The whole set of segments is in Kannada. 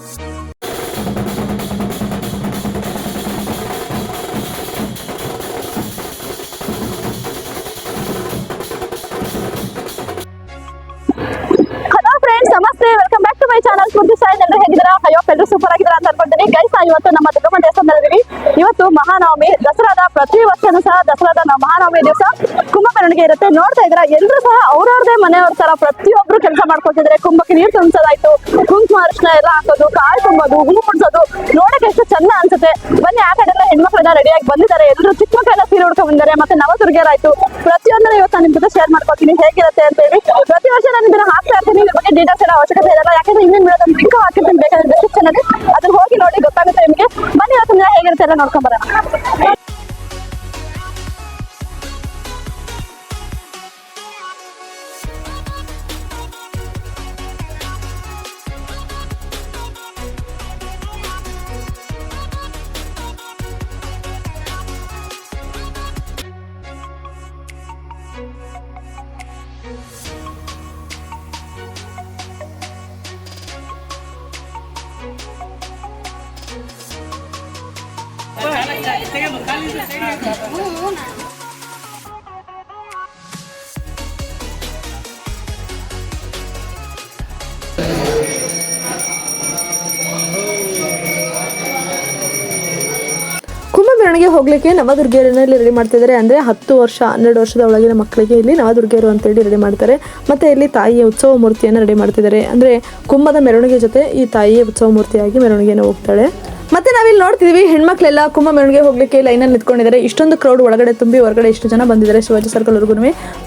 ಹಲೋ ಫ್ರೆಂಡ್ಸ್ ನಮಸ್ತೆ. Welcome back to my channel Smriti Sain ಎಲ್ಲರೂ ಹೇಗಿದ್ದಾರೆ? ಅಯ್ಯೋ ಎಲ್ಲರೂ ಸೂಪರ್ ಆಗಿದ್ದಾರೆ ಅಂತ ಅನ್ಕೊಂಡಿದ್ದೀನಿ ಗೈಸ್ ಇವತ್ತು ನಮ್ಮ ದುರ್ಗಮ್ಮ ದೇವಸ್ಥಾನದಲ್ಲಿ ಇವತ್ತು ಮಹಾನವಮಿ, ದಸರಾದ ಪ್ರತಿ ವರ್ಷನೂ ಸಹ ದಸರಾದ ಮಹಾನವಮಿ ದಿವಸ. ಕುಮಾರ್ ಮೆರವಣಿಗೆ ಇರುತ್ತೆ. ನೋಡ್ತಾ ಇದ್ರ ಎಲ್ಲರೂ ಸಹ ಅವ್ರವ್ರದೇ ಮನೆಯವ್ರ ತರ ಪ್ರತಿಯೊಬ್ರು ಕೆಲಸ ಮಾಡ್ಕೊತಿದ್ರೆ ಕುಂಭಕ್ಕೆ ನೀರು ತುಂಬಿಸೋದಾಯ್ತು. ಕುಂಕುಮ ಅರ್ಶನ ಎಲ್ಲ ಹಾಕೋದು, ಕಾಳು ತುಂಬೋದು, ಹೂ ಕುಡ್ಸೋದು ನೋಡಕ್ಕೆ ಎಷ್ಟು ಚಂದ ಅನ್ಸುತ್ತೆ. ಬನ್ನಿ, ಆ ಕಡೆ ಎಲ್ಲ ಹೆಣ್ಮಕ್ಳೆಲ್ಲ ರೆಡಿಯಾಗಿ ಬಂದಿದ್ದಾರೆ. ಎಲ್ಲರೂ ಚಿಕ್ಕ ಮಕ್ಕಳೆಲ್ಲ ಸೀರೆ ಉಡ್ಕೊಂಡ್ ಬಂದಿದ್ದಾರೆ. ಮತ್ತೆ ನವದುರ್ಗರಾಯ್ತು ಪ್ರತಿಯೊಂದರ ಇವತ್ತು ನಾನು ಜೊತೆ ಶೇರ್ ಮಾಡ್ಕೊತೀನಿ. ಹೇಗಿರುತ್ತೆ ಅಂತ ಹೇಳಿ. ಪ್ರತಿ ವರ್ಷ ನಾನು ಇದನ್ನ ಹಾಕ್ತಾ ಇರ್ತೀನಿ. ಇದ್ರ ಬಗ್ಗೆ ಡೀಟೇಲ್ಸ್ ಎಲ್ಲ ಅವಶ್ಯಕತೆ ಇರಲ್ಲ. ಯಾಕಂದ್ರೆ ಇನ್ನೇನು ಬಿಡೋದು ಲಿಂಕ್ ಹಾಕಿರ್ತೀನಿ. ಬೇಕಾದ್ರೆ ಡಿಸ್ಕ್ರಿಪ್ಷನ್ ಅಲ್ಲಿ. ಅದನ್ನ ಹೋಗಿ ನೋಡಿ, ಗೊತ್ತಾಗುತ್ತೆ ನಿಮಗೆ. ಬನ್ನಿ, ಇವತ್ತು ಹೇಗಿರುತ್ತೆ ಎಲ್ಲ ನೋಡ್ಕೊಂಡ್ ಬರೋಣ. ಮೆರವಣಿಗೆ ಹೋಗ್ಲಿಕ್ಕೆ ನವದುರ್ಗಿಯರನ್ನ ಇಲ್ಲಿ ರೆಡಿ ಮಾಡ್ತಿದ್ದಾರೆ ಅಂದ್ರೆ ಹತ್ತು ವರ್ಷ, ಹನ್ನೆರಡು ವರ್ಷದ ಒಳಗಿನ ಮಕ್ಕಳಿಗೆ ಇಲ್ಲಿ ನವದುರ್ಗಿಯರು ಅಂತೇಳಿ ರೆಡಿ ಮಾಡ್ತಾರೆ. ಮತ್ತೆ ಇಲ್ಲಿ ತಾಯಿಯ ಉತ್ಸವ ಮೂರ್ತಿಯನ್ನು ರೆಡಿ ಮಾಡ್ತಿದ್ದಾರೆ ಅಂದ್ರೆ ಕುಂಭದ ಮೆರವಣಿಗೆ ಜೊತೆ ಈ ತಾಯಿಯ ಉತ್ಸವ ಮೂರ್ತಿಯಾಗಿ ಮೆರವಣಿಗೆಯನ್ನು ಹೋಗ್ತಾಳೆ. ಮತ್ತೆ ನಾವಿಲ್ಲಿ ನೋಡ್ತಿದೀವಿ, ಹೆಣ್ಮಕ್ಳೆಲ್ಲ ಕುಂಭ ಮೆರವಣಿಗೆ ಹೋಗ್ಲಿಕ್ಕೆ ಲೈನಲ್ಲಿ ನಿಂತ್ಕೊಂಡಿದ್ದಾರೆ. ಇಷ್ಟೊಂದು ಕ್ರೌಡ್ ಒಳಗಡೆ ತುಂಬಿ ಹೊರಗಡೆ ಇಷ್ಟು ಜನ ಬಂದಿದ್ದಾರೆ ಶಿವಾಜಿ ಸರ್ಕಲ್ ವರ್ಗು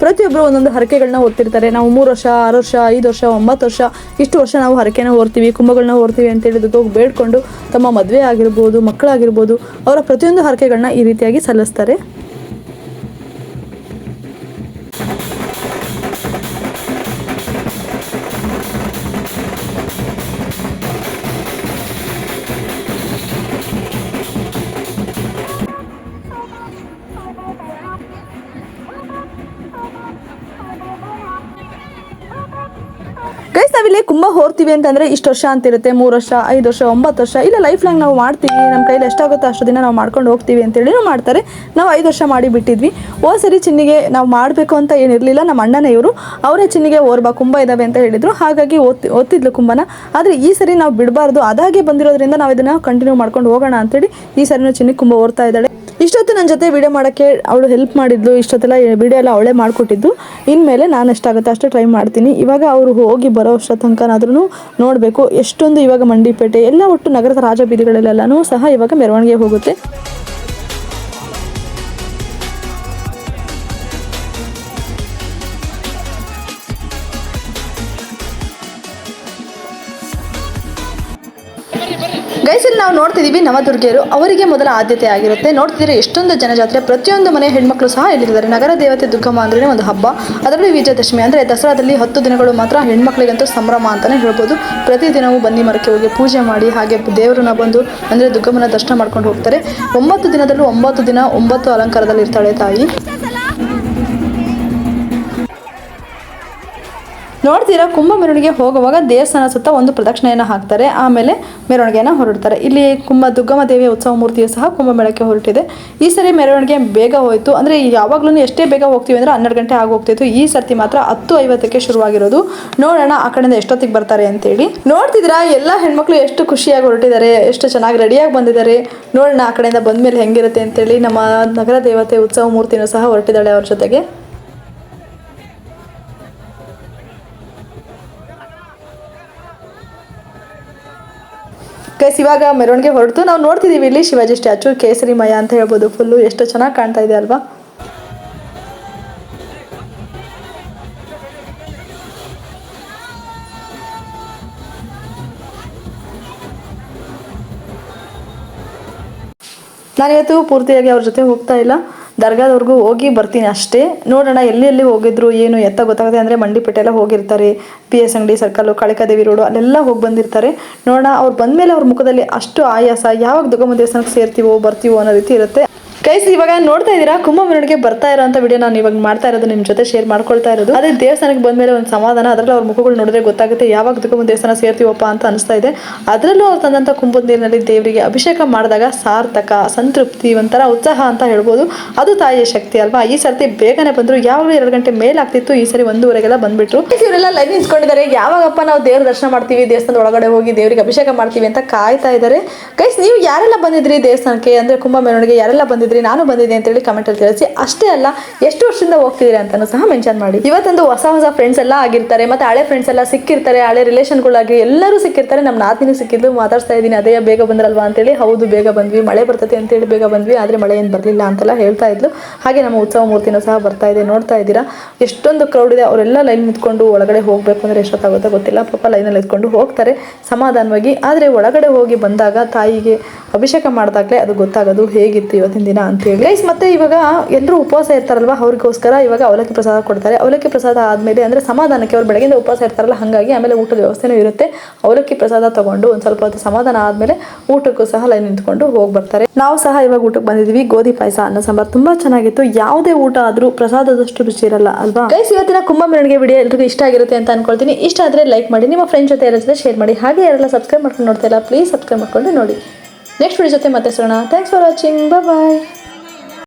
ಪ್ರತಿಯೊಬ್ಬರು ಒಂದೊಂದು ಹರಕೆಗಳನ್ನ ಓದ್ತಿರ್ತಾರೆ. ನಾವು ಮೂರು ವರ್ಷ, ಆರು ವರ್ಷ, ಐದು ವರ್ಷ, ಒಂಬತ್ತು ವರ್ಷ, ಇಷ್ಟು ವರ್ಷ ನಾವು ಹರಕೆನ ಓರ್ತೀವಿ ಕುಂಭಗಳನ್ನ ಓರ್ತೀವಿ ಅಂತ ಹೇಳಿದ್ದು ಹೋಗಿ ಬೇಡ್ಕೊಂಡು ತಮ್ಮ ಮದುವೆ ಆಗಿರ್ಬೋದು, ಮಕ್ಕಳಾಗಿರ್ಬೋದು, ಅವರ ಪ್ರತಿಯೊಂದು ಹರಕೆಗಳನ್ನ ಈ ರೀತಿಯಾಗಿ ಸಲ್ಲಿಸ್ತಾರೆ. ನಾವಿಲ್ಲಿ ಕುಂಭ ಹೋರ್ತೀವಿ ಅಂತಂದ್ರೆ ಇಷ್ಟು ವರ್ಷ ಅಂತಿರುತ್ತೆ ಮೂರು ವರ್ಷ, ಐದು ವರ್ಷ, ಒಂಬತ್ತು ವರ್ಷ. ಇಲ್ಲ ಲೈಫ್ ಲಾಂಗ್ ನಾವು ಮಾಡ್ತೀವಿ ನಮ್ಮ ಕೈಲಿ ಎಷ್ಟಾಗುತ್ತೋ ಅಷ್ಟು ದಿನ ನಾವು ಮಾಡ್ಕೊಂಡು ಹೋಗ್ತೀವಿ ಅಂತೇಳಿ ಮಾಡ್ತಾರೆ. ನಾವು ಐದು ವರ್ಷ ಮಾಡಿ ಬಿಟ್ಟಿದ್ವಿ. ಓ ಸರಿ ಚಿನ್ನಿಗೆ ನಾವು ಮಾಡಬೇಕು ಅಂತ ಏನಿರಲಿಲ್ಲ ನಮ್ಮ ಅಣ್ಣನ ಇವರು. ಅವರೇ ಚಿನ್ನಿಗೆ ಓರ್ಬಾ ಕುಂಭ ಇದ್ದಾವೆ ಅಂತ ಹೇಳಿದರು. ಹಾಗಾಗಿ ಓದ್ತಿ ಓದ್ತಿದ್ಲು ಕುಂಭನ ಆದರೆ ಈ ಸರಿ ನಾವು ಬಿಡಬಾರ್ದು. ಅದಾಗೆ ಬಂದಿರೋದ್ರಿಂದ ನಾವು ಇದನ್ನು ಕಂಟಿನ್ಯೂ ಮಾಡ್ಕೊಂಡು ಹೋಗೋಣ ಅಂತೇಳಿ ಈ ಸರಿನೂ ಚಿನ್ನಿ ಕುಂಭ ಓರ್ತಾ ಇದ್ದಾಳೆ. ಇಷ್ಟೊತ್ತು ನನ್ನ ಜೊತೆ ವೀಡಿಯೋ ಮಾಡೋಕ್ಕೆ ಅವಳು ಹೆಲ್ಪ್ ಮಾಡಿದ್ಲು, ಇಷ್ಟೊತ್ತೆಲ್ಲ ವೀಡಿಯೋ ಎಲ್ಲ ಅವಳೇ ಮಾಡಿಕೊಟ್ಟಿದ್ದು. ಇನ್ಮೇಲೆ ನಾನು ಎಷ್ಟಾಗುತ್ತೆ ಅಷ್ಟೇ ಟ್ರೈ ಮಾಡ್ತೀನಿ. ಇವಾಗ ಅವರು ಹೋಗಿ ಬರೋ ಅಷ್ಟೋ ತನಕನಾದ್ರೂ ನೋಡಬೇಕು, ಎಷ್ಟೊಂದು ಇವಾಗ ಮಂಡಿಪೇಟೆ, ಎಲ್ಲ ಒಟ್ಟು ನಗರದ ರಾಜಬೀದಿಗಳಲ್ಲೆಲ್ಲನೂ ಸಹ ಇವಾಗ ಮೆರವಣಿಗೆ ಹೋಗುತ್ತೆ. ಗೈಸ್ ಇಲ್ಲಿ ನಾವು ನೋಡ್ತಿದ್ದೀವಿ ನವದುರ್ಗೆಯರು, ಅವರಿಗೆ ಮೊದಲ ಆದ್ಯತೆ ಆಗಿರುತ್ತೆ. ನೋಡ್ತಿದ್ರೆ ಎಷ್ಟೊಂದು ಜನಜಾತ್ರೆ. ಪ್ರತಿಯೊಂದು ಮನೆ ಹೆಣ್ಮಕ್ಳು ಸಹ ಇಲ್ಲಿದ್ದಾರೆ ನಗರ ದೇವತೆ ದುರ್ಗಮ್ಮ ಅಂದ್ರೆ ಒಂದು ಹಬ್ಬ. ಅದರಲ್ಲಿ ವಿಜಯದಶಮಿ ಅಂದ್ರೆ ದಸರಾದಲ್ಲಿ ಹತ್ತು ದಿನಗಳು ಮಾತ್ರ ಹೆಣ್ಮಕ್ಳಿಗಂತೂ ಸಂಭ್ರಮ ಅಂತಾನೆ ಹೇಳ್ಬೋದು. ಪ್ರತಿದಿನವೂ ಬನ್ನಿ ಮರಕ್ಕೆ ಹೋಗಿ ಪೂಜೆ ಮಾಡಿ, ಹಾಗೆ ದೇವರನ್ನ ಬಂದು ಅಂದ್ರೆ ದುರ್ಗಮ್ಮನ ದರ್ಶನ ಮಾಡ್ಕೊಂಡು ಹೋಗ್ತಾರೆ. ಒಂಬತ್ತು ದಿನದಲ್ಲೂ ಒಂಬತ್ತು ದಿನ ಒಂಬತ್ತು ಅಲಂಕಾರದಲ್ಲಿ ಇರ್ತಾಳೆ ತಾಯಿ. ನೋಡ್ತೀರಾ ಕುಂಭ ಮೆರವಣಿಗೆ ಹೋಗುವಾಗ ದೇವಸ್ಥಾನ ಸುತ್ತ ಒಂದು ಪ್ರದಕ್ಷಿಣೆಯನ್ನು ಹಾಕ್ತಾರೆ, ಆಮೇಲೆ ಮೆರವಣಿಗೆಯನ್ನು ಹೊರಡ್ತಾರೆ. ಇಲ್ಲಿ ಕುಂಭ, ದುರ್ಗಮ್ಮ ದೇವಿಯ ಉತ್ಸವ ಮೂರ್ತಿಯು ಸಹ ಕುಂಭಮೇಳಕ್ಕೆ ಹೊರಟಿದೆ. ಈ ಸರಿ ಮೆರವಣಿಗೆ ಬೇಗ ಹೋಯಿತು. ಅಂದರೆ ಯಾವಾಗಲೂ ಎಷ್ಟೇ ಬೇಗ ಹೋಗ್ತೀವಿ ಅಂದರೆ ಹನ್ನೆರಡು ಗಂಟೆ ಆಗೋಗ್ತಿತ್ತು ಈ ಸರ್ತಿ ಮಾತ್ರ ಹತ್ತು ಐವತ್ತಕ್ಕೆ ಶುರುವಾಗಿರೋದು. ನೋಡೋಣ ಆ ಕಡೆಯಿಂದ ಎಷ್ಟೊತ್ತಿಗೆ ಬರ್ತಾರೆ ಅಂತೇಳಿ. ನೋಡ್ತಿದ್ರಾ ಎಲ್ಲ ಹೆಣ್ಮಕ್ಳು ಎಷ್ಟು ಖುಷಿಯಾಗಿ ಹೊರಟಿದ್ದಾರೆ, ಎಷ್ಟು ಚೆನ್ನಾಗಿ ರೆಡಿಯಾಗಿ ಬಂದಿದ್ದಾರೆ. ನೋಡೋಣ ಆ ಕಡೆಯಿಂದ ಬಂದಮೇಲೆ ಹೆಂಗಿರುತ್ತೆ ಅಂತೇಳಿ ನಮ್ಮ ನಗರ ದೇವತೆ ಉತ್ಸವ ಮೂರ್ತಿನೂ ಸಹ ಹೊರಟಿದ್ದಾಳೆ ಅವ್ರ ಜೊತೆಗೆ. ಗೈಸ್ ಇವಾಗ ಮೆರವಣಿಗೆ ಹೊರಟು ನಾವು ನೋಡ್ತಿದ್ದೀವಿ ಇಲ್ಲಿ ಶಿವಾಜಿ ಸ್ಟ್ಯಾಚು ಕೇಸರಿ ಮಯ ಅಂತ ಹೇಳ್ಬೋದು ಫುಲ್ಲು ಎಷ್ಟು ಚೆನ್ನಾಗಿ ಕಾಣ್ತಾ ಇದೆ ಅಲ್ವಾ? ನಾನಿವತ್ತು ಪೂರ್ತಿಯಾಗಿ ಅವ್ರ ಜೊತೆ ಹೋಗ್ತಾ ಇಲ್ಲ. ದರ್ಗಾದವ್ರಿಗೂ ಹೋಗಿ ಬರ್ತೀನಿ ಅಷ್ಟೇ. ನೋಡೋಣ, ಎಲ್ಲಿ ಎಲ್ಲಿ ಹೋಗಿದ್ರು, ಏನು ಎತ್ತ ಗೊತ್ತಾಗುತ್ತೆ ಅಂದರೆ ಮಂಡಿಪೇಟೆ ಎಲ್ಲ ಹೋಗಿರ್ತಾರೆ. ಪಿ ಎಸ್ ಅಂಗಡಿ ಸರ್ಕಲ್ಲು ಕಾಳಿಕಾದೇವಿ ರೋಡು, ಅಲ್ಲೆಲ್ಲ ಹೋಗಿ ಬಂದಿರ್ತಾರೆ. ನೋಡೋಣ, ಅವ್ರು ಬಂದಮೇಲೆ ಅವ್ರ ಮುಖದಲ್ಲಿ ಅಷ್ಟು ಆಯಾಸ, ಯಾವಾಗ ದುರ್ಗಮ್ಮ ದೇವಸ್ಥಾನಕ್ಕೆ ಸೇರ್ತೀವೋ, ಬರ್ತೀವೋ ಅನ್ನೋ ರೀತಿ ಇರುತ್ತೆ. ಕೈಸ್ ಇವಾಗ ನೋಡ್ತಾ ಇದ್ದೀರಾ? ಕುಂಭ ಮೆರವಣಿಗೆ ಬರ್ತಾ ಇರೋಂಥ ವಿಡಿಯೋ ನಾನು ಇವಾಗ ಮಾಡ್ತಾ ಇರೋದು ನಿಮ್ಮ ಜೊತೆ ಶೇರ್ ಮಾಡ್ಕೊಳ್ತಾ ಇರೋದು. ಅದೇ ದೇವಸ್ಥಾನಕ್ಕೆ ಬಂದ್ಮೇಲೆ ಒಂದು ಸಮಾಧಾನ, ಅದರಲ್ಲಿ ಅವ್ರ ಮುಖಗಳು ನೋಡಿದ್ರೆ ಗೊತ್ತಾಗುತ್ತೆ ಯಾವಾಗ ದುರ್ಗಮ್ಮ ದೇವಸ್ಥಾನ ಸೇರ್ತೀವಪ್ಪ ಅಂತ ಅನಿಸ್ತಾ ಇದೆ. ಅದರಲ್ಲೂ ಅವ್ರು ತಂದಂಥ ಕುಂಭದ ನೀರಿನಲ್ಲಿ ದೇವರಿಗೆ ಅಭಿಷೇಕ ಮಾಡಿದಾಗ ಸಾರ್ಥಕ, ಸಂತೃಪ್ತಿ, ಒಂಥರ ಉತ್ಸಾಹ ಅಂತ ಹೇಳ್ಬೋದು. ಅದು ತಾಯಿಯ ಶಕ್ತಿ ಅಲ್ವಾ? ಈ ಸರ್ತಿ ಬೇಗನೆ ಬಂದ್ರು. ಯಾವಾಗಲೂ ಎರಡು ಗಂಟೆ ಮೇಲೆ ಆಗ್ತಿತ್ತು. ಈ ಸರಿ ಒಂದೂವರೆಗೆಲ್ಲ ಬಂದ್ಬಿಟ್ರು. ಇವರೆಲ್ಲ ಲೈನ್ ನಿಂತ್ಕೊಂಡಿದ್ದಾರೆ. ಯಾವಾಗಪ್ಪ ನಾವು ದೇವ್ರ ದರ್ಶನ ಮಾಡ್ತೀವಿ, ದೇವಸ್ಥಾನದ ಒಳಗಡೆ ಹೋಗಿ ದೇವರಿಗೆ ಅಭಿಷೇಕ ಮಾಡ್ತೀವಿ ಅಂತ ಕಾಯ್ತಾ ಇದ್ದಾರೆ. ಗೈಸ್ ನೀವು ಯಾರೆಲ್ಲ ಬಂದಿದ್ರಿ ದೇವಸ್ಥಾನಕ್ಕೆ? ಅಂದ್ರೆ ಕುಂಭ ಮೆರವಣಿಗೆ ಯಾರೆಲ್ಲ ಬಂದಿದ್ರಿ? ನಾನು ಬಂದಿದ್ದೆ ಅಂತೇಳಿ ಕಮೆಂಟ್ ಅಲ್ಲಿ ತಿಳಿಸಿ. ಅಷ್ಟೇ ಅಲ್ಲ, ಎಷ್ಟು ವರ್ಷದಿಂದ ಹೋಗ್ತಿದ್ದೀರಿ ಅಂತಾನು ಸಹ ಮೆನ್ಷನ್ ಮಾಡಿ. ಇವತ್ತೊಂದು ಹೊಸ ಹೊಸ ಫ್ರೆಂಡ್ಸ್ ಎಲ್ಲ ಆಗಿರ್ತಾರೆ. ಮತ್ತೆ ಹಳೆ ಫ್ರೆಂಡ್ಸ್ ಎಲ್ಲ ಸಿಕ್ಕಿರ್ತಾರೆ. ಹಳೆ ರಿಲೇಷನ್ಗಳಾಗಿ ಎಲ್ಲರೂ ಸಿಕ್ಕಿರ್ತಾರೆ. ನಮ್ಮ ನಾತಿನೂ ಸಿಕ್ಕಿದ್ದು ಮಾತಾಡ್ತಾ ಇದ್ದೀನಿ. ಅದೇ ಬೇಗ ಬಂದ್ರಲ್ವಾ ಅಂತೇಳಿ ಹೌದು, ಬೇಗ ಬಂದ್ವಿ. ಮಳೆ ಬರ್ತದೆ ಅಂತೇಳಿ ಬೇಗ ಬಂದ್ವಿ. ಆದರೆ ಮಳೆ ಏನು ಬರಲಿಲ್ಲ ಅಂತೆಲ್ಲ ಹೇಳ್ತಾ ಇದ್ಲು. ಹಾಗೆ ನಮ್ಮ ಉತ್ಸವ ಮೂರ್ತಿನೂ ಸಹ ಬರ್ತಾ ಇದೆ. ನೋಡ್ತಾ ಇದ್ದೀರಾ? ಎಷ್ಟೊಂದು ಕ್ರೌಡ್ ಇದೆ. ಅವರೆಲ್ಲ ಲೈನ್ ನಿಂತ್ಕೊಂಡು ಒಳಗಡೆ ಹೋಗಬೇಕು ಅಂದರೆ ಎಷ್ಟೊತ್ತಾಗುತ್ತೋ ಗೊತ್ತಿಲ್ಲ. ಪಾಪ ಲೈನಲ್ಲಿ ನಿಂತ್ಕೊಂಡು ಹೋಗ್ತಾರೆ ಸಮಾಧಾನವಾಗಿ. ಆದರೆ ಒಳಗಡೆ ಹೋಗಿ ಬಂದಾಗ ತಾಯಿಗೆ ಅಭಿಷೇಕ ಮಾಡಿದಾಗಲೇ ಅದು ಗೊತ್ತಾಗೋದು ಹೇಗಿತ್ತು ಇವತ್ತಿನ ದಿನ ಅಂತೇಳಿ ಗೈಸ್ ಮತ್ತೆ ಇವಾಗ ಎಲ್ಲರೂ ಉಪವಾಸ ಇರ್ತಾರಲ್ವ? ಅವ್ರಿಗೋಸ್ಕರ ಇವಾಗ ಅವಲಕ್ಕಿ ಪ್ರಸಾದ ಕೊಡ್ತಾರೆ. ಅವಲಕ್ಕಿ ಪ್ರಸಾದ ಆದಮೇಲೆ ಅಂದರೆ ಸಮಾಧಾನಕ್ಕೆ ಅವ್ರು ಬೆಳಗಿಂದ ಉಪವಾಸ ಇರ್ತಾರಲ್ಲ, ಹಾಗಾಗಿ ಆಮೇಲೆ ಊಟದ ವ್ಯವಸ್ಥೆನೂ ಇರುತ್ತೆ. ಅವಲಕ್ಕಿ ಪ್ರಸಾದ ತಗೊಂಡು ಒಂದು ಸ್ವಲ್ಪ ಹೊತ್ತು ಸಮಾಧಾನ ಆದಮೇಲೆ ಊಟಕ್ಕೂ ಸಹ ಲೈನ್ ನಿಂತ್ಕೊಂಡು ಹೋಗಿ ಬರ್ತಾರೆ. ನಾವು ಸಹ ಇವಾಗ ಊಟಕ್ಕೆ ಬಂದಿದ್ವಿ ಗೋಧಿ ಪಾಯಸ, ಅನ್ನ ಸಾಂಬಾರು ಚೆನ್ನಾಗಿತ್ತು. ಯಾವುದೇ ಊಟ ಆದ್ರೂ ಪ್ರಸಾದದಷ್ಟು ರುಚಿ ಇರಲ್ಲ, ಅಲ್ವಾ? ಗೈಸ್ ಇವತ್ತಿನ ಕುಂಭ ಮೆರಣಿಗೆ ವಿಡಿಯೋ ಎಲ್ರಿಗೂ ಇಷ್ಟ ಆಗಿರುತ್ತೆ ಅಂತ ಅನ್ಕೊಳ್ತೀನಿ. ಇಷ್ಟ ಆದ್ರೆ ಲೈಕ್ ಮಾಡಿ, ನಿಮ್ಮ ಫ್ರೆಂಡ್ ಜೊತೆ ಎಲ್ಲ ಜೊತೆ ಶೇರ್ ಮಾಡಿ. ಹಾಗೆ ಯಾರೆಲ್ಲ ಸಬ್ಸ್ಕ್ರೈಬ್ ಮಾಡ್ಕೊಂಡು ನೋಡ್ತಾ ಇಲ್ಲ ಪ್ಲೀಸ್ ಸಬ್ಸ್ಕ್ರೈಬ್ ಮಾಡ್ಕೊಂಡು ನೋಡಿ. ನೆಕ್ಸ್ಟ್ ವಿಡಿಯೋ ಜೊತೆ ಮತ್ತೆ ಸಿಗೋಣ ಥ್ಯಾಂಕ್ಸ್ ಫಾರ್ ವಾಚಿಂಗ್ ಬಾಯ್